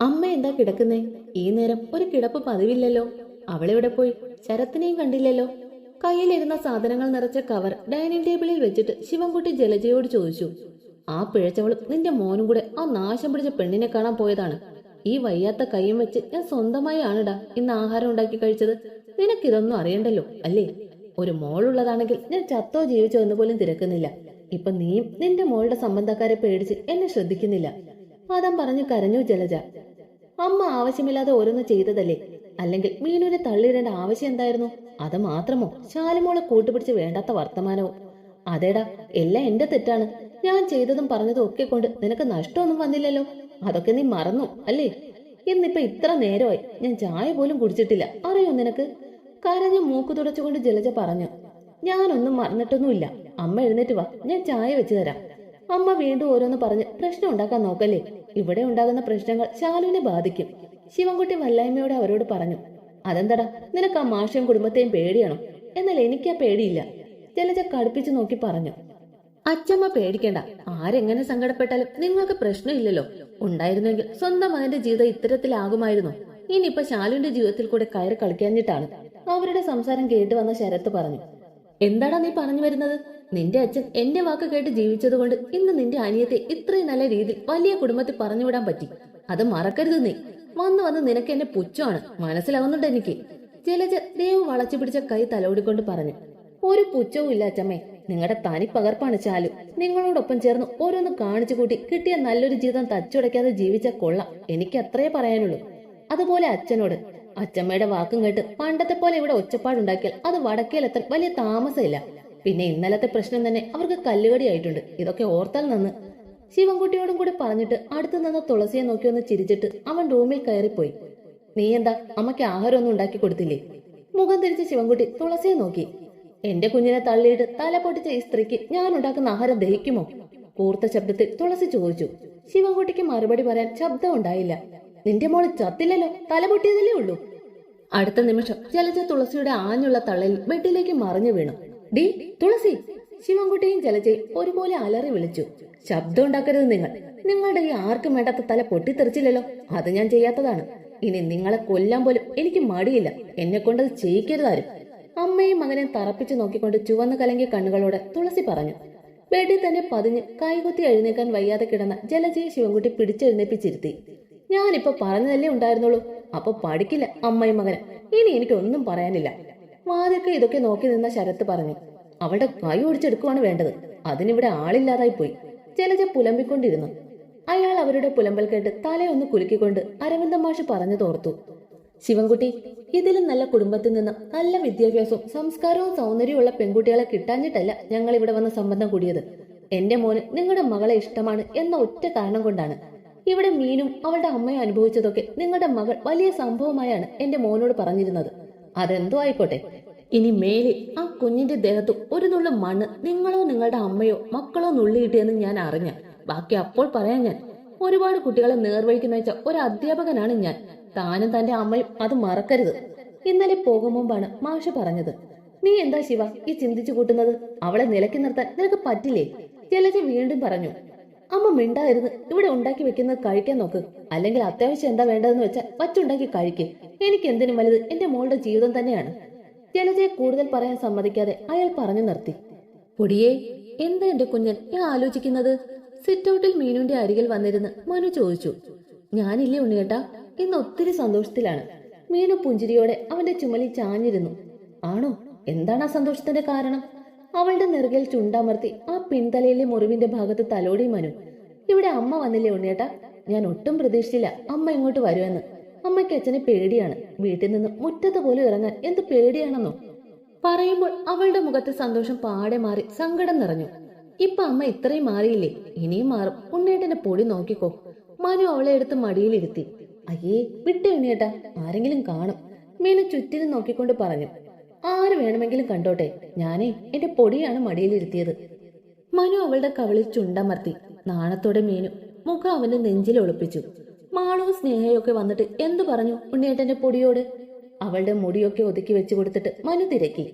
അമ്മ എന്താ കിടക്കുന്നേ? ഈ നേരം ഒരു കിടപ്പ് പതിവില്ലല്ലോ. അവളെവിടെ പോയി? ശരത്തിനെയും കണ്ടില്ലല്ലോ. കയ്യിലിരുന്ന സാധനങ്ങൾ നിറച്ച കവർ ഡൈനിങ് ടേബിളിൽ വെച്ചിട്ട് ശിവൻകുട്ടി ജലജയോട് ചോദിച്ചു ആ പിഴച്ചവളും നിന്റെ മോനും കൂടെ ആ നാശം പിടിച്ച പെണ്ണിനെ കാണാൻ പോയതാണ്. ഈ വയ്യാത്ത കൈയും വെച്ച് ഞാൻ സ്വന്തമായി ആണിടാ ഇന്ന് ആഹാരം ഉണ്ടാക്കി കഴിച്ചത്. നിനക്കിതൊന്നും അറിയണ്ടല്ലോ അല്ലേ? ഒരു മോളുള്ളതാണെങ്കിൽ ഞാൻ ചത്തോ ജീവിച്ചോ എന്ന് പോലും തിരക്കുന്നില്ല. ഇപ്പൊ നീയും നിന്റെ മോളുടെ സംബന്ധക്കാരെ പേടിച്ച് എന്നെ ശ്രദ്ധിക്കുന്നില്ല. പദം പറഞ്ഞു കരഞ്ഞു ജലജ. അമ്മ ആവശ്യമില്ലാതെ ഓരോന്ന് ചെയ്തതല്ലേ? അല്ലെങ്കിൽ മീനുവിനെ തള്ളിയിടേണ്ട ആവശ്യം എന്തായിരുന്നു? അത് മാത്രമോ? ശാലിമോളെ കൂട്ടുപിടിച്ച് വേണ്ടാത്ത വർത്തമാനവും. അതേടാ എല്ലാം എന്റെ തെറ്റാണ്. ഞാൻ ചെയ്തതും പറഞ്ഞതും ഒക്കെ കൊണ്ട് നിനക്ക് നഷ്ടമൊന്നും വന്നില്ലല്ലോ? അതൊക്കെ നീ മറന്നു അല്ലേ? ഇന്നിപ്പൊ ഇത്ര നേരമായി. ഞാൻ ചായ പോലും കുടിച്ചിട്ടില്ല. അറിയോ നിനക്ക്? കരഞ്ഞു മൂക്ക് തുടച്ചുകൊണ്ട് ജലജ പറഞ്ഞു. ഞാനൊന്നും മറന്നിട്ടൊന്നുമില്ല. അമ്മ എഴുന്നേറ്റ് വാ. ഞാൻ ചായ വെച്ചു തരാം. അമ്മ വീണ്ടും ഓരോന്ന് പറഞ്ഞ് പ്രശ്നം ഉണ്ടാക്കാൻ നോക്കല്ലേ? ഇവിടെ ഉണ്ടാകുന്ന പ്രശ്നങ്ങൾ ശാലുവിനെ ബാധിക്കും. ശിവൻകുട്ടി വല്ലായ്മയോടെ അവരോട് പറഞ്ഞു അതെന്തടാ നിനക്ക് ആ മാഷയും കുടുംബത്തെയും പേടിയണം? എന്നാൽ എനിക്ക് ആ പേടിയില്ല ജലജ കടുപ്പിച്ചു നോക്കി പറഞ്ഞു. അച്ചമ്മ പേടിക്കണ്ട ആരെങ്ങനെ സങ്കടപ്പെട്ടാലും നിങ്ങൾക്ക് പ്രശ്നമില്ലല്ലോ. ഉണ്ടായിരുന്നെങ്കിൽ സ്വന്തം മകന്റെ ജീവിതം ഇത്തരത്തിലാകുമായിരുന്നു. ഇനിയിപ്പൊ ശാലുവിന്റെ ജീവിതത്തിൽ കൂടെ കയറി കളിക്കാഞ്ഞിട്ടാണ്. അവരുടെ സംസാരം കേട്ട് വന്ന ശരത്ത് പറഞ്ഞു എന്താടാ നീ പറഞ്ഞു വരുന്നത്? നിന്റെ അച്ഛൻ എന്റെ വാക്ക് കേട്ട് ജീവിച്ചതുകൊണ്ട് ഇന്ന് നിന്റെ അനിയത്തെ ഇത്രയും നല്ല രീതിയിൽ വലിയ കുടുംബത്തിൽ പറഞ്ഞുവിടാൻ പറ്റി. അത് മറക്കരുത് നീ. വന്നു വന്ന് നിനക്ക് എന്നെ പുച്ഛമാണ്. മനസ്സിലാവുന്നുണ്ട് എനിക്ക്. ജലജ ദേവ് വളച്ചു പിടിച്ച കൈ തലോടിക്കൊണ്ട് പറഞ്ഞു. ഒരു പുച്ഛവും ഇല്ല അച്ചമ്മേ നിങ്ങളുടെ തനി പകർപ്പാണ് ചാലു. നിങ്ങളോടൊപ്പം ചേർന്ന് ഓരോന്ന് കാണിച്ചു കൂട്ടി കിട്ടിയ നല്ലൊരു ജീവിതം തച്ചുടയ്ക്കാതെ ജീവിച്ച കൊള്ളാം എനിക്ക് അത്രേ പറയാനുള്ളൂ. അതുപോലെ അച്ഛനോട്. അച്ചമ്മയുടെ വാക്കും കേട്ട് പണ്ടത്തെ പോലെ ഇവിടെ ഒച്ചപ്പാടുണ്ടാക്കിയാൽ അത് വടക്കേലെത്താൻ വലിയ താമസമില്ല. പിന്നെ ഇന്നലത്തെ പ്രശ്നം തന്നെ അവർക്ക് കല്ലുകടിയായിട്ടുണ്ട്. ഇതൊക്കെ ഓർത്താൽ നന്ന്. ശിവൻകുട്ടിയോടും കൂടി പറഞ്ഞിട്ട് അടുത്തു നിന്ന് തുളസിയെ നോക്കി ഒന്ന് ചിരിച്ചിട്ട് അവൻ റൂമിൽ കയറിപ്പോയി. നീ എന്താ? അമ്മയ്ക്ക് ആഹാരമൊന്നും ഉണ്ടാക്കി കൊടുത്തില്ലേ? മുഖം തിരിച്ച് ശിവൻകുട്ടി തുളസിയെ നോക്കി. എന്റെ കുഞ്ഞിനെ തള്ളിയിട്ട് തല പൊട്ടിച്ച ഈ സ്ത്രീക്ക് ഞാൻ ഉണ്ടാക്കുന്ന ആഹാരം ദഹിക്കുമോ? കൂർത്ത ശബ്ദത്തിൽ തുളസി ചോദിച്ചു. ശിവൻകുട്ടിക്ക് മറുപടി പറയാൻ ശബ്ദം ഉണ്ടായില്ല. നിന്റെ മോൾ ചത്തില്ലല്ലോ. തല പൊട്ടിയതല്ലേ ഉള്ളൂ. അടുത്ത നിമിഷം ജലജ തുളസിയുടെ ആഞ്ഞുള്ള തള്ളയിൽ ബെഡിലേക്ക് മറിഞ്ഞു വീണു. ഡി തുളസി. ശിവൻകുട്ടിയും ജലജയും ഒരുപോലെ അലറി വിളിച്ചു. ശബ്ദം ഉണ്ടാക്കരുത് നിങ്ങൾ. നിങ്ങളുടെ ഈ ആർക്കും വേണ്ടാത്ത തല പൊട്ടിത്തെറിച്ചില്ലല്ലോ. അത് ഞാൻ ചെയ്യാത്തതാണ്. ഇനി നിങ്ങളെ കൊല്ലാൻ പോലും എനിക്ക് മടിയില്ല. എന്നെ കൊണ്ടത് ചെയ്യിക്കരുതാരും അമ്മയും മകനെ തറപ്പിച്ചു നോക്കിക്കൊണ്ട് ചുവന്ന കലങ്ങിയ കണ്ണുകളോടെ തുളസി പറഞ്ഞു. ബെഡിൽ തന്നെ പതിഞ്ഞ് കൈകുത്തി എഴുന്നേക്കാൻ വയ്യാതെ കിടന്ന ജലജയെ ശിവൻകുട്ടി പിടിച്ചെഴുന്നേപ്പിച്ചിരുത്തി. ഞാനിപ്പോ പറഞ്ഞതല്ലേ ഉണ്ടായിരുന്നുള്ളൂ. അപ്പൊ പഠിക്കില്ല അമ്മയും മകന്. ഇനി എനിക്കൊന്നും പറയാനില്ല. വാതിൽക്ക് ഇതൊക്കെ നോക്കി നിന്ന ശരത്ത് പറഞ്ഞു അവളുടെ കൈ ഓടിച്ചെടുക്കുവാണ് വേണ്ടത്. അതിനിവിടെ ആളില്ലാതായി പോയി. ജലജ പുലമ്പിക്കൊണ്ടിരുന്നു. അയാൾ അവരുടെ പുലമ്പൽ കേട്ട് തലയൊന്ന് കുലുക്കിക്കൊണ്ട് അരവിന്ദ മാഷ് പറഞ്ഞു തോർത്തു ശിവൻകുട്ടി ഇതിലും നല്ല കുടുംബത്തിൽ നിന്ന് നല്ല വിദ്യാഭ്യാസവും സംസ്കാരവും സൗന്ദര്യമുള്ള പെൺകുട്ടികളെ കിട്ടാഞ്ഞിട്ടല്ല ഞങ്ങൾ ഇവിടെ വന്ന സംബന്ധം കൂടിയത്. എന്റെ മോന് നിങ്ങളുടെ മകളെ ഇഷ്ടമാണ് എന്ന ഒറ്റ കാരണം കൊണ്ടാണ്. ഇവിടെ മീനും അവളുടെ അമ്മയും അനുഭവിച്ചതൊക്കെ നിങ്ങളുടെ മകൾ വലിയ സംഭവമായാണ് എന്റെ മോനോട് പറഞ്ഞിരുന്നത്. അതെന്തോ ആയിക്കോട്ടെ. ഇനി മേലിൽ ആ കുഞ്ഞിന്റെ ദേഹത്ത് ഒരു നുള്ളു മണ്ണ് നിങ്ങളോ നിങ്ങളുടെ അമ്മയോ മക്കളോ നുള്ളിയിട്ടെന്ന് ഞാൻ അറിഞ്ഞ. ബാക്കി അപ്പോൾ പറയാൻ ഞാൻ. ഒരുപാട് കുട്ടികളെ നേർവഴിക്ക് നയിച്ച ഒരു അധ്യാപകനാണ് ഞാൻ. താനും തന്റെ അമ്മയും അത് മറക്കരുത്. ഇന്നലെ പോകും മുമ്പാണ് മാഷ് പറഞ്ഞത്. നീ എന്താ ശിവ ഈ ചിന്തിച്ചു കൂട്ടുന്നത്? അവളെ നിലക്കി നിർത്താൻ നിനക്ക് പറ്റില്ലേ? ജലജ വീണ്ടും പറഞ്ഞു. അമ്മ മിണ്ടായിരുന്നു. ഇവിടെ ഉണ്ടാക്കി വെക്കുന്നത് കഴിക്കാൻ നോക്ക്. അല്ലെങ്കിൽ അത്യാവശ്യം എന്താ വേണ്ടതെന്ന് വെച്ചാൽ വച്ചുണ്ടാക്കി കഴിക്ക്. എനിക്ക് എന്തിനും വലുത് എന്റെ മോളുടെ ജീവിതം തന്നെയാണ്. ജലജയെ കൂടുതൽ പറയാൻ സമ്മതിക്കാതെ അയാൾ പറഞ്ഞു നിർത്തി. പൊടിയേ എന്താ എന്റെ കുഞ്ഞൻ? ഞാൻ ആലോചിക്കുന്നത്. സിറ്റൗട്ടിൽ മീനുവിന്റെ അരികിൽ വന്നിരുന്ന് മനു ചോദിച്ചു. ഞാനില്ലേ ഉണ്ണിയേട്ടാ? ഇന്ന് ഒത്തിരി സന്തോഷത്തിലാണ്. മീനു പുഞ്ചിരിയോടെ അവന്റെ ചുമലി ചാഞ്ഞിരുന്നു. ആണോ? എന്താണ് ആ സന്തോഷത്തിന്റെ കാരണം? അവളുടെ നെറുകിൽ ചുണ്ടമർത്തി ആ പിൻതലയിലെ മുറിവിന്റെ ഭാഗത്ത് തലോടി മനു. ഇവിടെ അമ്മ വന്നില്ലേ ഉണ്ണിയേട്ടാ? ഞാൻ ഒട്ടും പ്രതീക്ഷിച്ചില്ല അമ്മ ഇങ്ങോട്ട് വരുമെന്ന്. അമ്മയ്ക്ക് അച്ഛനെ പേടിയാണ്. വീട്ടിൽ നിന്ന് മുറ്റത്ത് പോലും ഇറങ്ങാൻ എന്ത് പേടിയാണെന്നോ? പറയുമ്പോൾ അവളുടെ മുഖത്തെ സന്തോഷം പാടെ മാറി സങ്കടം നിറഞ്ഞു. ഇപ്പൊ അമ്മ ഇത്രയും മാറിയില്ലേ? ഇനിയും മാറും. ഉണ്ണേട്ടന്റെ പൊടി നോക്കിക്കോ. മനു അവളെ എടുത്ത് മടിയിലിരുത്തി. അയ്യേ വിട്ടേ ഉണ്ണിയേട്ടാ. ആരെങ്കിലും കാണും. മീനു ചുറ്റിനും നോക്കിക്കൊണ്ട് പറഞ്ഞു. ആര് വേണമെങ്കിലും കണ്ടോട്ടെ. ഞാനേ എന്റെ പൊടിയാണ് മടിയിലിരുത്തിയത് മനു അവളുടെ കവളിൽ ചുണ്ടമർത്തി. നാണത്തോടെ മീനു മുഖം അവന്റെ നെഞ്ചിൽ ഒളിപ്പിച്ചു. മാളവും സ്നേഹയൊക്കെ വന്നിട്ട് എന്തു പറഞ്ഞു ഉണ്ണിയേട്ടന്റെ പൊടിയോട്? അവളുടെ മുടിയൊക്കെ ഒതുക്കി വെച്ചു കൊടുത്തിട്ട് മനു തിരക്കി.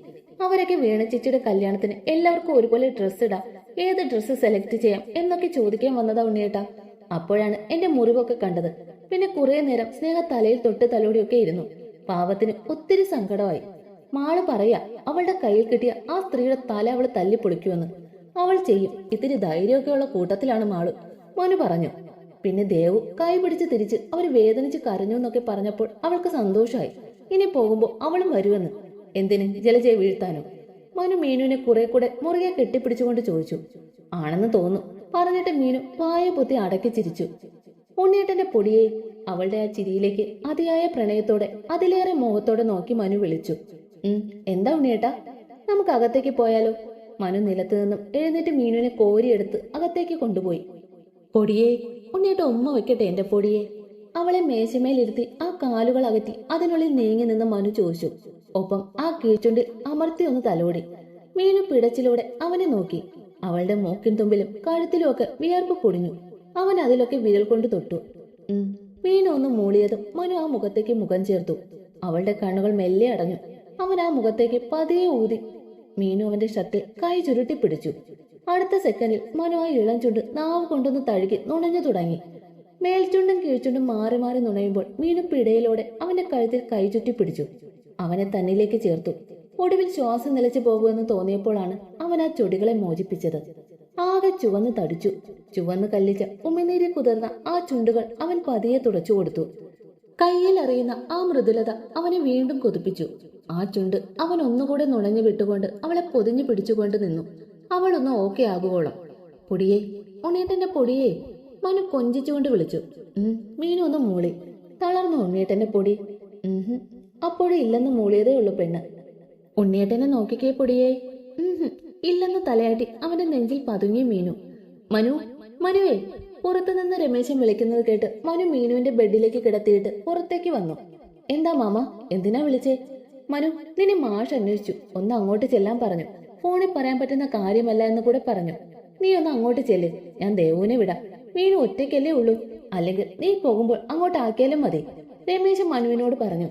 അവരൊക്കെ വീണച്ചിച്ചിയുടെ കല്യാണത്തിന് എല്ലാവർക്കും ഒരുപോലെ ഡ്രസ്സ് ഇടാം. ഏത് ഡ്രസ്സ് സെലക്ട് ചെയ്യാം എന്നൊക്കെ ചോദിക്കാൻ വന്നതാ ഉണ്ണിയേട്ടാ. അപ്പോഴാണ് എന്റെ മുറിവൊക്കെ കണ്ടത്. പിന്നെ കുറെ നേരം സ്നേഹ തലയിൽ തൊട്ട് തലോടിയൊക്കെ ഇരുന്നു. പാവത്തിന് ഒത്തിരി സങ്കടമായി. മാൾ പറയാ അവളുടെ കയ്യിൽ കിട്ടിയ ആ സ്ത്രീയുടെ തല അവൾ തല്ലിപ്പൊളിക്കുമെന്ന്. അവൾ ചെയ്യും. ഇത്തിരി ധൈര്യമൊക്കെയുള്ള കൂട്ടത്തിലാണ് മാളു. മനു പറഞ്ഞു. പിന്നെ ദേവു കൈ പിടിച്ച് തിരിച്ച് അവർ വേദനിച്ച് കരഞ്ഞു എന്നൊക്കെ പറഞ്ഞപ്പോൾ അവൾക്ക് സന്തോഷമായി ഇനി പോകുമ്പോൾ അവളും വരുമെന്ന്. എന്തിന്? ജലജയെ വീഴ്ത്താനോ? മനു മീനുവിനെ കുറെ കൂടെ മുറുകെ കെട്ടിപ്പിടിച്ചുകൊണ്ട് ചോദിച്ചു. ആണെന്ന് തോന്നുന്നു. പറഞ്ഞിട്ട് മീനു വായ പൊത്തി അടക്കി ചിരിച്ചു. ഉണ്ണിയേട്ടന്റെ പൊടിയെ അവളുടെ ആ ചിരിയിലേക്ക് അതിയായ പ്രണയത്തോടെ അതിലേറെ മോഹത്തോടെ നോക്കി മനു വിളിച്ചു. എന്താ ഉണ്ണിയേട്ടാ? നമുക്ക് അകത്തേക്ക് പോയാലോ? മനു നിലത്ത് നിന്നും എഴുന്നേറ്റ് മീനുവിനെ കോരിയെടുത്ത് അകത്തേക്ക് കൊണ്ടുപോയി. പൊടിയെ ഉണ്ണിയേട്ട ഉമ്മ വെക്കട്ടെ എന്റെ പൊടിയെ. അവളെ മേശമേലിരുത്തി ആ കാലുകൾ അകറ്റി അതിനുള്ളിൽ നീങ്ങി നിന്ന് മനു ചോദിച്ചു. ഒപ്പം ആ കീഴ്ചുണ്ടിൽ അമർത്തി ഒന്ന് തലോടി. മീനു പിടച്ചിലൂടെ അവനെ നോക്കി. അവളുടെ മൂക്കിൻ തുമ്പിലും കഴുത്തിലും ഒക്കെ വിയർപ്പ് പൊടിഞ്ഞു. അവൻ അതിലൊക്കെ വിരൽ കൊണ്ട് തൊട്ടു. മീനു ഒന്ന് മൂളിയതും മനു ആ മുഖത്തേക്ക് മുഖം ചേർത്തു. അവളുടെ കണ്ണുകൾ മെല്ലെ അടഞ്ഞു. അവൻ ആ മുഖത്തേക്ക് പതിയെ ഊതി. മീനു അവന്റെ ഷർട്ടിൽ കൈ ചുരുട്ടി പിടിച്ചു. അടുത്ത സെക്കൻഡിൽ മനു ആ ഇളം ചുണ്ട് നാവ് കൊണ്ടൊന്ന് തഴുകി നുണഞ്ഞു തുടങ്ങി. മേൽചുണ്ടും കീഴ്ചുണ്ടും മാറി മാറി നുണയുമ്പോൾ മീനു പിടയിലൂടെ അവന്റെ കഴുത്തിൽ കൈ ചുറ്റി പിടിച്ചു. അവനെ തന്നിലേക്ക് ചേർത്തു. ഒടുവിൽ ശ്വാസം നിലച്ചു പോകുമെന്ന് തോന്നിയപ്പോഴാണ് അവൻ ആ ചൊടികളെ മോചിപ്പിച്ചത്. ആകെ ചുവന്ന് തടിച്ചു. ചുവന്ന് കല്ലിച്ച ഉമിനീരി കുതിർന്ന ആ ചുണ്ടുകൾ അവൻ പതിയെ തുടച്ചു കൊടുത്തു. കയ്യിൽ അറിയുന്ന ആ മൃദുലത അവനെ വീണ്ടും കൊതിപ്പിച്ചു. ആ ചുണ്ട് അവൻ ഒന്നുകൂടെ നുണഞ്ഞു വിട്ടുകൊണ്ട് അവളെ പൊതിഞ്ഞു പിടിച്ചുകൊണ്ട് നിന്നു. അവളൊന്ന് ഓക്കെ ആകുവോളം. പൊടിയെ ഉണ്ണിയേട്ടന്റെ പൊടിയെ മനു കൊഞ്ചിച്ചുകൊണ്ട് വിളിച്ചു. ഉം മീനു ഒന്ന് മൂളി. തളർന്നു ഉണ്ണിയേട്ടന്റെ പൊടി. ഉം അപ്പോഴും ഇല്ലെന്ന് മൂളിയതേ ഉള്ളൂ പെണ്ണ്. ഉണ്ണിയേട്ടനെ നോക്കിക്കേ പൊടിയേ. ഇല്ലെന്ന് തലയാട്ടി അവന്റെ നെഞ്ചിൽ പതുങ്ങി മീനു. മനു മനുവേ പുറത്തുനിന്ന് രമേശൻ വിളിക്കുന്നത് കേട്ട് മനു മീനുവിന്റെ ബെഡിലേക്ക് കിടത്തിയിട്ട് പുറത്തേക്ക് വന്നു. എന്താ മാമ എന്തിനാ വിളിച്ചേ? മനു നിന്നെ മാഷ് അന്വേഷിച്ചു. ഒന്ന് അങ്ങോട്ട് ചെല്ലാൻ പറഞ്ഞു. ഫോണിൽ പറയാൻ പറ്റുന്ന കാര്യമല്ല എന്ന് കൂടെ പറഞ്ഞു. നീ ഒന്ന് അങ്ങോട്ട് ചെല്ല്. ഞാൻ ദേവുവിനെ വിടാം. വീണു ഒറ്റയ്ക്കല്ലേ ഉള്ളൂ. അല്ലെങ്കിൽ നീ പോകുമ്പോൾ അങ്ങോട്ട് ആക്കിയാലും മതി. രമേശ് മനുവിനോട് പറഞ്ഞു.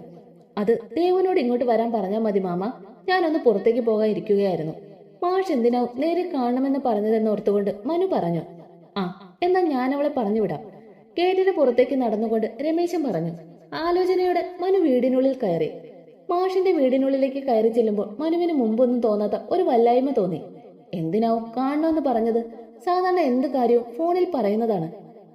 അത് ദേവനോട് ഇങ്ങോട്ട് വരാൻ പറഞ്ഞാൽ മതി മാമ. ഞാനൊന്ന് പുറത്തേക്ക് പോകാൻ ഇരിക്കുകയായിരുന്നു മാഷ് എന്തിനാ നേരെ കാണണമെന്ന് പറഞ്ഞതെന്ന് ഓർത്തുകൊണ്ട് മനു പറഞ്ഞു. ആ എന്നാ ഞാൻ അവളെ പറഞ്ഞു വിടാം ഗേറ്റിന് പുറത്തേക്ക് നടന്നുകൊണ്ട് രമേശൻ പറഞ്ഞു. ആലോചനയോടെ മനു വീടിനുള്ളിൽ കയറി. മാഷിന്റെ വീടിനുള്ളിലേക്ക് കയറി ചെല്ലുമ്പോൾ മനുവിന് മുമ്പൊന്നും തോന്നാത്ത ഒരു വല്ലായ്മ തോന്നി. എന്തിനാവും കാണണമെന്ന് പറഞ്ഞത്? സാധാരണ എന്ത് കാര്യവും ഫോണിൽ പറയുന്നതാണ്.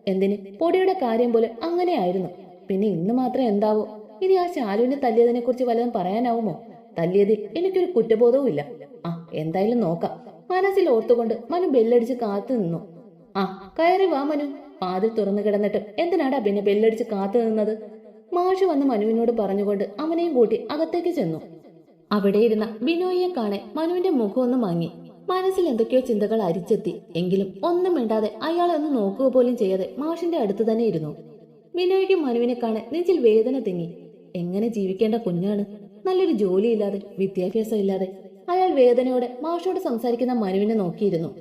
എന്തിന്? പൊടിയുടെ കാര്യം പോലെ അങ്ങനെയായിരുന്നു. പിന്നെ ഇന്ന് മാത്രം എന്താവോ? ഇനി ആ ശാലുവിനെ തല്ലിയതിനെ കുറിച്ച് വല്ലതും പറയാനാവുമോ? തല്ലിയതിൽ എനിക്കൊരു കുറ്റബോധവും ഇല്ല. ആ എന്തായാലും നോക്കാം. മനസ്സിൽ ഓർത്തുകൊണ്ട് മനു ബെല്ലടിച്ച് കാത്തു നിന്നു. ആ കയറി വാ മനു. വാതിൽ തുറന്നു കിടന്നിട്ട് എന്തിനാടാ പിന്നെ ബെല്ലടിച്ച് കാത്തു നിന്നത്? മാഷ് വന്ന് മനുവിനോട് പറഞ്ഞുകൊണ്ട് അവനെയും കൂട്ടി അകത്തേക്ക് ചെന്നു. അവിടെ ഇരുന്ന ബിനോയിയെ കാണെ മനുവിന്റെ മുഖം ഒന്ന് മാങ്ങി. മനസ്സിൽ എന്തൊക്കെയോ ചിന്തകൾ അരിച്ചെത്തി. എങ്കിലും ഒന്നും മിണ്ടാതെ അയാളെ ഒന്ന് നോക്കുക പോലും ചെയ്യാതെ മാഷിന്റെ അടുത്ത് തന്നെ ഇരുന്നു. ബിനോയ്ക്ക് മനുവിനെ കാണെ നെഞ്ചിൽ വേദന തിങ്ങി. എങ്ങനെ ജീവിക്കേണ്ട കുഞ്ഞാണ്? നല്ലൊരു ജോലിയില്ലാതെ വിദ്യാഭ്യാസം ഇല്ലാതെ അയാൾ വേദനയോടെ മാഷോട് സംസാരിക്കുന്ന മനുവിനെ നോക്കിയിരുന്നു.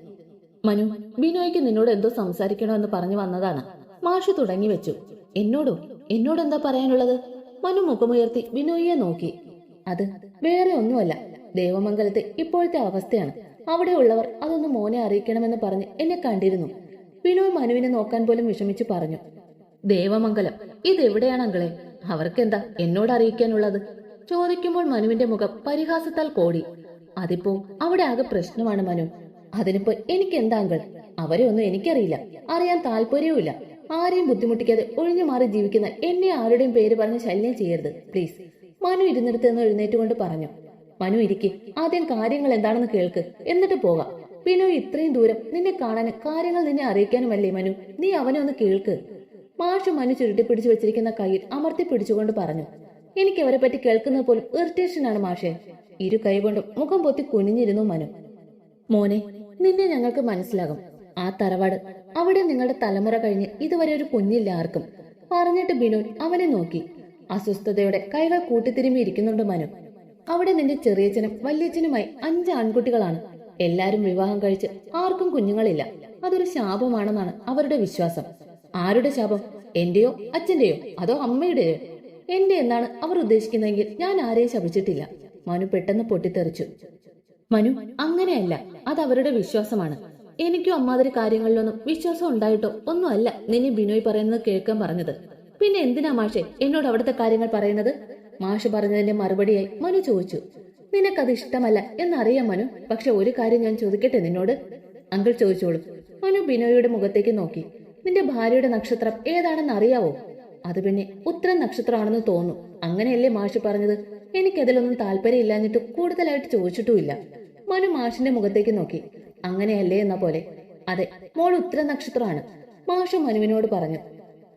മനു ബിനോയ്ക്ക് നിന്നോട് എന്തോ സംസാരിക്കണമെന്ന് പറഞ്ഞു വന്നതാണ്. മാഷ് തുടങ്ങി വെച്ചു. എന്നോടോ? എന്നോട് എന്താ പറയാനുള്ളത്? മനു മുഖമുയർത്തി ബിനോയിയെ നോക്കി. അത് വേറെ ഒന്നുമല്ല. ദേവമംഗലത്തെ ഇപ്പോഴത്തെ അവസ്ഥയാണ്. അവിടെ ഉള്ളവർ അതൊന്ന് മോനെ അറിയിക്കണമെന്ന് പറഞ്ഞ് എന്നെ കണ്ടിരുന്നു. വിനോയ് മനുവിനെ നോക്കാൻ പോലും വിഷമിച്ച് പറഞ്ഞു. ദേവമംഗലം ഇതെവിടെയാണ് അങ്കളെ? അവർക്കെന്താ എന്നോട് അറിയിക്കാനുള്ളത്? ചോദിക്കുമ്പോൾ മനുവിന്റെ മുഖം പരിഹാസത്താൽ കോടി. അതിപ്പോ അവിടെ ആകെ പ്രശ്നമാണ് മനു. അതിനിപ്പോ എനിക്ക് എന്താ അങ്കൾ? അവരെ ഒന്നും എനിക്കറിയില്ല. അറിയാൻ താല്പര്യവുമില്ല ആരെയും ബുദ്ധിമുട്ടിക്കാതെ ഒഴിഞ്ഞു മാറി ജീവിക്കുന്ന എന്നെ ആരുടെയും പേര് പറഞ്ഞ് ശല്യം ചെയ്യരുത്. പ്ലീസ്. മനു ഇരുന്നിടത്ത് നിന്ന് എഴുന്നേറ്റുകൊണ്ട് പറഞ്ഞു. മനു ഇരിക്കെ. ആദ്യം കാര്യങ്ങൾ എന്താണെന്ന് കേൾക്ക്. എന്നിട്ട് പോകാം. ബിനു ഇത്രയും ദൂരം നിന്നെ കാണാനും കാര്യങ്ങൾ നിന്നെ അറിയിക്കാനുമല്ലേ മനു? നീ അവനെ ഒന്ന് കേൾക്ക്. മാഷ് മനു ചുരുട്ടി പിടിച്ചു വെച്ചിരിക്കുന്ന കയ്യിൽ അമർത്തി പിടിച്ചുകൊണ്ട് പറഞ്ഞു. എനിക്ക് അവരെ പറ്റി കേൾക്കുന്നത് പോലും ഇറിറ്റേഷനാണ് മാഷെ. ഇരു കൈകൊണ്ടും മുഖം പൊത്തി കുനിഞ്ഞിരുന്നു മനു. മോനെ നിന്നെ ഞങ്ങൾക്ക് മനസ്സിലാകും. ആ തറവാട്. അവിടെ നിങ്ങളുടെ തലമുറ കഴിഞ്ഞ് ഇതുവരെ ഒരു കുഞ്ഞില്ല ആർക്കും. പറഞ്ഞിട്ട് ബിനു അവനെ നോക്കി. അസ്വസ്ഥതയോടെ കൈകൾ കൂട്ടിത്തിരുമ്പി ഇരിക്കുന്നുണ്ട് മനു. അവിടെ നിന്റെ ചെറിയച്ഛനും വല്യച്ഛനുമായി അഞ്ച് ആൺകുട്ടികളാണ്. എല്ലാരും വിവാഹം കഴിച്ച് ആർക്കും കുഞ്ഞുങ്ങളില്ല. അതൊരു ശാപമാണെന്നാണ് അവരുടെ വിശ്വാസം. ആരുടെ ശാപം? എന്റെയോ അച്ഛന്റെയോ അതോ അമ്മയുടെയോ? എന്റെ എന്നാണ് അവർ ഉദ്ദേശിക്കുന്നതെങ്കിൽ ഞാൻ ആരെയും ശപിച്ചിട്ടില്ല. മനു പെട്ടെന്ന് പൊട്ടിത്തെറിച്ചു. മനു അങ്ങനെയല്ല. അത് അവരുടെ വിശ്വാസമാണ്. എനിക്കും അമ്മാതിരി കാര്യങ്ങളിലൊന്നും വിശ്വാസം ഉണ്ടായിട്ടോ? ഒന്നുമല്ല. നിന്നെ ബിനോയ് പറയുന്നത് കേൾക്കാൻ പറഞ്ഞത്. പിന്നെ എന്തിനാ മാഷെ എന്നോട് അവിടുത്തെ കാര്യങ്ങൾ പറയുന്നത്? മാഷ് പറഞ്ഞതിന്റെ മറുപടിയായി മനു ചോദിച്ചു. നിനക്കത് ഇഷ്ടമല്ല എന്നറിയാം മനു. പക്ഷെ ഒരു കാര്യം ഞാൻ ചോദിക്കട്ടെ നിന്നോട്? അങ്കിൾ ചോദിച്ചോളൂ. മനു ബിനോയുടെ മുഖത്തേക്ക് നോക്കി. നിന്റെ ഭാര്യയുടെ നക്ഷത്രം ഏതാണെന്ന് അറിയാവോ? അത് പിന്നെ ഉത്തരം നക്ഷത്രമാണെന്ന് തോന്നുന്നു. അങ്ങനെയല്ലേ മാഷ് പറഞ്ഞത്? എനിക്കതിലൊന്നും താല്പര്യമില്ലാഞ്ഞിട്ട് കൂടുതലായിട്ട് ചോദിച്ചിട്ടുമില്ല. മനു മാഷിന്റെ മുഖത്തേക്ക് നോക്കി. അങ്ങനെയല്ലേ എന്ന പോലെ. അതെ മോൾ ഉത്തര നക്ഷത്രമാണ്. മാഷ മനുവിനോട് പറഞ്ഞു.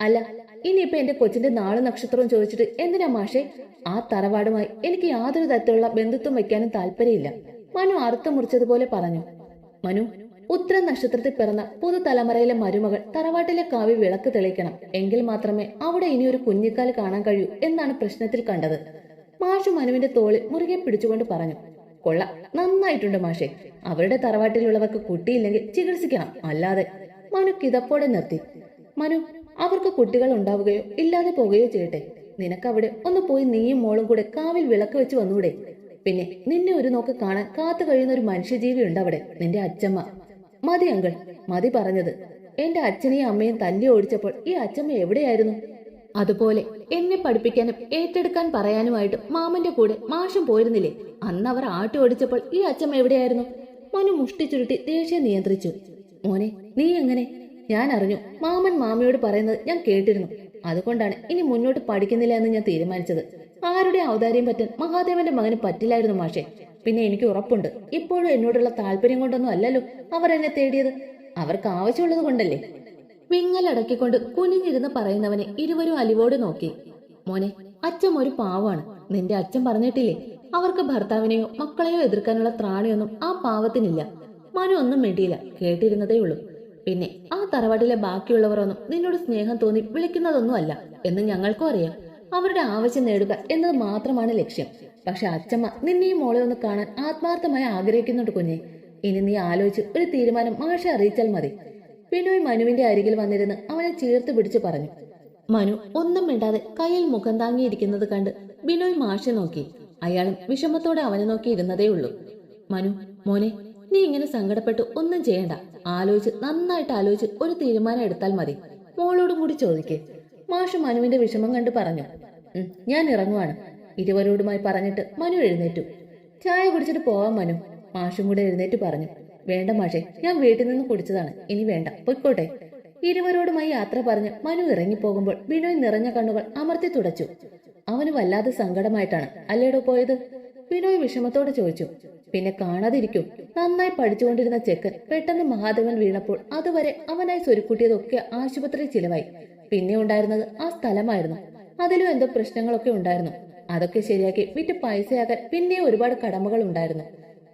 അല്ല ഇനിയിപ്പൊ എന്റെ കൊച്ചിന്റെ നാളെ നക്ഷത്രവും ചോദിച്ചിട്ട് എന്തിനാ മാഷെ? ആ തറവാടുമായി എനിക്ക് യാതൊരു തരത്തിലുള്ള ബന്ധുത്വം വെക്കാനും താല്പര്യമില്ല. മനു അർത്ഥം മുറിച്ചതുപോലെ പറഞ്ഞു. മനു ഉത്തര നക്ഷത്രത്തിൽ പിറന്ന പുതുതലമുറയിലെ മരുമകൾ തറവാട്ടിലെ കാവി വിളക്ക് തെളിയിക്കണം. എങ്കിൽ മാത്രമേ അവിടെ ഇനി ഒരു കുഞ്ഞിക്കാൽ കാണാൻ കഴിയൂ എന്നാണ് പ്രശ്നത്തിൽ കണ്ടത്. മാഷു മനുവിന്റെ തോളിൽ മുറുകെ പിടിച്ചുകൊണ്ട് പറഞ്ഞു. കൊള്ള നന്നായിട്ടുണ്ട് മാഷെ. അവരുടെ തറവാട്ടിലുള്ളവർക്ക് കുട്ടിയില്ലെങ്കിൽ ചികിത്സിക്കണം. അല്ലാതെ മനു കിതപ്പോടെ നിർത്തി. മനു അവർക്ക് കുട്ടികൾ ഉണ്ടാവുകയോ ഇല്ലാതെ പോകുകയോ ചെയ്യട്ടെ. നിനക്കവിടെ ഒന്ന് പോയി നീയും മോളും കൂടെ കാവിൽ വിളക്ക് വെച്ച് വന്നൂടെ. പിന്നെ നിന്നെ ഒരു നോക്ക് കാണാൻ കാത്തു കഴിയുന്ന ഒരു മനുഷ്യജീവി ഉണ്ട് അവിടെ നിന്റെ അച്ഛമ്മ മതി അങ്കിൾ മതി പറഞ്ഞത്. എന്റെ അച്ഛനെയും അമ്മയും തല്ലി ഓടിച്ചപ്പോൾ ഈ അച്ഛമ്മ എവിടെയായിരുന്നു? അതുപോലെ എന്നെ പഠിപ്പിക്കാനും ഏറ്റെടുക്കാൻ പറയാനുമായിട്ട് മാമന്റെ കൂടെ മാഷം പോയിരുന്നില്ലേ? അന്ന് അവർ ആട്ടി ഓടിച്ചപ്പോൾ ഈ അച്ഛമ്മ എവിടെയായിരുന്നു? മനു മുഷ്ടി ചുരുട്ടി ദേഷ്യം നിയന്ത്രിച്ചു. മോനെ നീ എങ്ങനെ? ഞാൻ അറിഞ്ഞു മാമൻ മാമയോട് പറയുന്നത് ഞാൻ കേട്ടിരുന്നു. അതുകൊണ്ടാണ് ഇനി മുന്നോട്ട് പഠിക്കുന്നില്ല എന്ന് ഞാൻ തീരുമാനിച്ചത്. ആരുടെ ഔദാര്യം പറ്റാൻ മഹാദേവന്റെ മകന് പറ്റില്ലായിരുന്നു മാഷെ. പിന്നെ എനിക്ക് ഉറപ്പുണ്ട്. ഇപ്പോഴും എന്നോടുള്ള താല്പര്യം കൊണ്ടൊന്നും അല്ലല്ലോ അവർ എന്നെ തേടിയത്. അവർക്ക് ആവശ്യമുള്ളത് കൊണ്ടല്ലേ? വിങ്ങലടക്കിക്കൊണ്ട് കുനിഞ്ഞിരുന്ന് പറയുന്നവനെ ഇരുവരും അലിവോട് നോക്കി. മോനെ അച്ഛൻ ഒരു പാവാണ്. നിന്റെ അച്ഛൻ പറഞ്ഞിട്ടില്ലേ? അവർക്ക് ഭർത്താവിനെയോ മക്കളെയോ എതിർക്കാനുള്ള ത്രാണിയൊന്നും ആ പാവത്തിനില്ല. മനു ഒന്നും മിണ്ടിയില്ല. കേട്ടിരുന്നതേ ഉള്ളൂ. പിന്നെ ആ തറവാട്ടിലെ ബാക്കിയുള്ളവർ ഒന്നും നിന്നോട് സ്നേഹം തോന്നി വിളിക്കുന്നതൊന്നും അല്ല. എന്ന് ഞങ്ങൾക്കും അറിയാം. അവരുടെ ആവശ്യം നേടുക എന്നത് മാത്രമാണ് ലക്ഷ്യം. പക്ഷെ അച്ഛമ്മ നിന്നെയും മോളെ ഒന്ന് കാണാൻ ആത്മാർത്ഥമായി ആഗ്രഹിക്കുന്നുണ്ട് കുഞ്ഞെ. ഇനി നീ ആലോചിച്ച് ഒരു തീരുമാനം മാഷെ അറിയിച്ചാൽ മതി. ബിനോയ് മനുവിന്റെ അരികിൽ വന്നിരുന്ന് അവനെ ചേർത്ത് പിടിച്ചു പറഞ്ഞു. മനു ഒന്നും മിണ്ടാതെ കയ്യിൽ മുഖം താങ്ങിയിരിക്കുന്നത് കണ്ട് ബിനോയ് മാഷെ നോക്കി. അയാളും വിഷമത്തോടെ അവനെ നോക്കി ഇരുന്നതേ ഉള്ളൂ. മനു മോനെ നീ ഇങ്ങനെ സങ്കടപ്പെട്ട് ഒന്നും ചെയ്യണ്ട. ആലോചിച്ച് നന്നായിട്ട് ആലോചിച്ച് ഒരു തീരുമാനം എടുത്താൽ മതി. മോളോടും കൂടി ചോദിക്കേ. മാഷ് മനുവിന്റെ വിഷമം കണ്ട് പറഞ്ഞു. ഞാൻ ഇറങ്ങുവാണ്. ഇരുവരോടുമായി പറഞ്ഞിട്ട് മനു എഴുന്നേറ്റു. ചായ കുടിച്ചിട്ട് പോവാം മനു. മാഷും കൂടെ എഴുന്നേറ്റ് പറഞ്ഞു. വേണ്ട മാഷെ ഞാൻ വീട്ടിൽ നിന്ന് കുടിച്ചതാണ്. ഇനി വേണ്ട. പൊയ്ക്കോട്ടെ. ഇരുവരോടുമായി യാത്ര പറഞ്ഞ് മനു ഇറങ്ങിപ്പോകുമ്പോൾ ബിനോയ് നിറഞ്ഞ കണ്ണുകൾ അമർത്തി തുടച്ചു. അവന് വല്ലാതെ സങ്കടമായിട്ടാണ്. അല്ലേടോ പോയത്? ബിനോയ് വിഷമത്തോടെ ചോദിച്ചു. പിന്നെ കാണാതിരിക്കും. നന്നായി പഠിച്ചുകൊണ്ടിരുന്ന ചെക്കൻ പെട്ടെന്ന് മഹാദേവൻ വീണപ്പോൾ അതുവരെ അവനായി സ്വരുക്കൂട്ടിയതൊക്കെ ആശുപത്രി ചിലവായി. പിന്നെ ഉണ്ടായിരുന്നത് ആ സ്ഥലമായിരുന്നു. അതിലും എന്തോ പ്രശ്നങ്ങളൊക്കെ ഉണ്ടായിരുന്നു. അതൊക്കെ ശരിയാക്കി വിറ്റ് പൈസയാക്കാൻ പിന്നെ ഒരുപാട് കടമകൾ ഉണ്ടായിരുന്നു.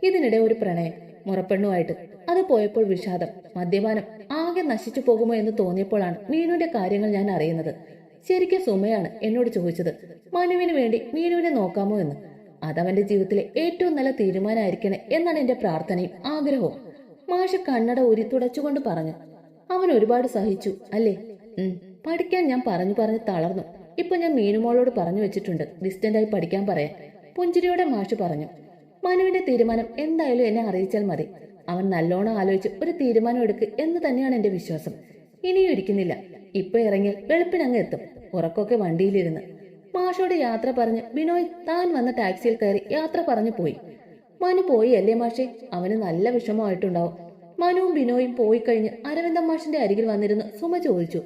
ഇതിനിടെ ഒരു പ്രണയം. മുറപ്പെണ്ണുമായിട്ട്. അത് പോയപ്പോൾ വിഷാദം. മദ്യപാനം. ആകെ നശിച്ചു പോകുമോ എന്ന് തോന്നിയപ്പോഴാണ് മീനുവിന്റെ കാര്യങ്ങൾ ഞാൻ അറിയുന്നത്. ശരിക്കും സുമയാണ് എന്നോട് ചോദിച്ചത്. മനുവിന് വേണ്ടി മീനുവിനെ നോക്കാമോ എന്ന്. അതവന്റെ ജീവിതത്തിലെ ഏറ്റവും നല്ല തീരുമാനമായിരിക്കണേ എന്നാണ് എന്റെ പ്രാർത്ഥനയും ആഗ്രഹവും. മാഷ കണ്ണട ഊരി തുടച്ചുകൊണ്ട് പറഞ്ഞു. അവൻ ഒരുപാട് സഹിച്ചു അല്ലേ? ഉം. പഠിക്കാൻ ഞാൻ പറഞ്ഞു പറഞ്ഞ് തളർന്നു. ഇപ്പൊ ഞാൻ മീനുമോളോട് പറഞ്ഞു വെച്ചിട്ടുണ്ട്. ഡിസ്റ്റന്റായി പഠിക്കാൻ പറയാൻ. പുഞ്ചിരിയോടെ മാഷ് പറഞ്ഞു. മനുവിന്റെ തീരുമാനം എന്തായാലും എന്നെ അറിയിച്ചാൽ മതി. അവൻ നല്ലോണം ആലോചിച്ച് ഒരു തീരുമാനം എടുക്ക് എന്ന് തന്നെയാണ് എന്റെ വിശ്വാസം. ഇനിയും ഇരിക്കുന്നില്ല. ഇപ്പൊ ഇറങ്ങിയാൽ വെളുപ്പിനങ്ങ് എത്തും. ഉറക്കൊക്കെ വണ്ടിയിലിരുന്ന്. മാഷോട് യാത്ര പറഞ്ഞ് ബിനോയ് താൻ വന്ന ടാക്സിയിൽ കയറി യാത്ര പറഞ്ഞു പോയി. മനു പോയി അല്ലേ മാഷേ? അവന് നല്ല വിഷമമായിട്ടുണ്ടാവും. മനുവും ബിനോയും പോയി കഴിഞ്ഞ് അരവിന്ദ മാഷിന്റെ അരികിൽ വന്നിരുന്ന് സുമ ചോദിച്ചു.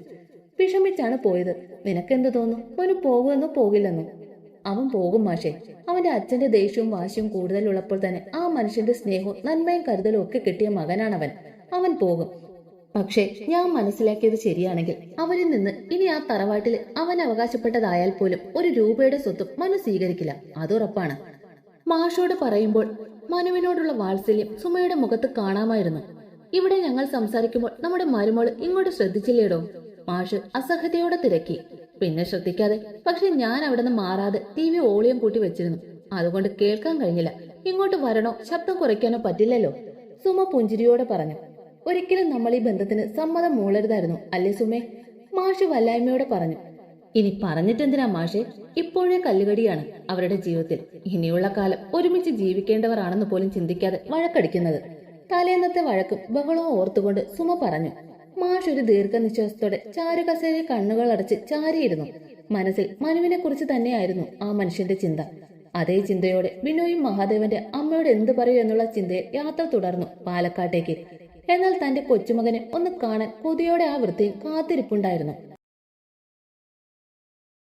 വിഷമിച്ചാണ് പോയത്. നിനക്കെന്ത് തോന്നും മനു പോകുമെന്നോ പോകില്ലെന്നോ? അവൻ പോകും മാഷെ. അവന്റെ അച്ഛന്റെ ദേഷ്യവും വാശിയും കൂടുതലുള്ളപ്പോൾ തന്നെ ആ മനുഷ്യന്റെ സ്നേഹവും നന്മയും കരുതലും ഒക്കെ കിട്ടിയ മകനാണവൻ. അവൻ പോകും. പക്ഷേ ഞാൻ മനസ്സിലാക്കിയത് ശരിയാണെങ്കിൽ അവരിൽ നിന്ന് ഇനി ആ തറവാട്ടിൽ അവൻ അവകാശപ്പെട്ടതായാൽ പോലും ഒരു രൂപയുടെ സ്വത്തും മനു സ്വീകരിക്കില്ല. അതുറപ്പാണ് മാഷോട് പറയുമ്പോൾ മനുവിനോടുള്ള വാത്സല്യം സുമയുടെ മുഖത്ത് കാണാമായിരുന്നു. ഇവിടെ ഞങ്ങൾ സംസാരിക്കുമ്പോൾ നമ്മുടെ മരുമോൾ ഇങ്ങോട്ട് ശ്രദ്ധിച്ചില്ലേടോ? മാഷ് അസഹതയോടെ തിരക്കി. പിന്നെ ശ്രദ്ധിക്കാതെ. പക്ഷെ ഞാൻ അവിടെ നിന്ന് മാറാതെ ടി വി ഓളിയം കൂട്ടി വെച്ചിരുന്നു. അതുകൊണ്ട് കേൾക്കാൻ കഴിഞ്ഞില്ല. ഇങ്ങോട്ട് വരണോ? ശബ്ദം കുറയ്ക്കാനോ പറ്റില്ലല്ലോ. സുമ പുഞ്ചിരിയോടെ പറഞ്ഞു. ഒരിക്കലും നമ്മൾ ഈ ബന്ധത്തിന് സമ്മതം മൂളരുതായിരുന്നു അല്ലേ സുമേ? മാഷ് വല്ലായ്മയോടെ പറഞ്ഞു. ഇനി പറഞ്ഞിട്ടെന്തിനാ മാഷെ? ഇപ്പോഴേ കല്ലുകടിയാണ് അവരുടെ ജീവിതത്തിൽ. ഇനിയുള്ള കാലം ഒരുമിച്ച് ജീവിക്കേണ്ടവരാണെന്ന് പോലും ചിന്തിക്കാതെ വഴക്കടിക്കുന്നത്. തലേന്നത്തെ വഴക്കും ബഹളവും ഓർത്തുകൊണ്ട് സുമ പറഞ്ഞു. മാഷ് ഒരു ദീർഘനിശ്വാസത്തോടെ ചാരുകസേരയിൽ കണ്ണുകൾ അടച്ച് ചാരിയിരുന്നു. മനസ്സിൽ മനുവിനെ കുറിച്ച് തന്നെയായിരുന്നു ആ മനുഷ്യന്റെ ചിന്ത. അതേ ചിന്തയോടെ ബിനോയും മഹാദേവന്റെ അമ്മയോട് എന്തു പറയൂ എന്നുള്ള ചിന്തയിൽ യാത്ര തുടർന്നു പാലക്കാട്ടേക്ക്. എന്നാൽ തന്റെ കൊച്ചുമകനെ ഒന്ന് കാണാൻ കൊതിയോടെ ആ വൃത്തിയിൽ കാത്തിരിപ്പുണ്ടായിരുന്നു.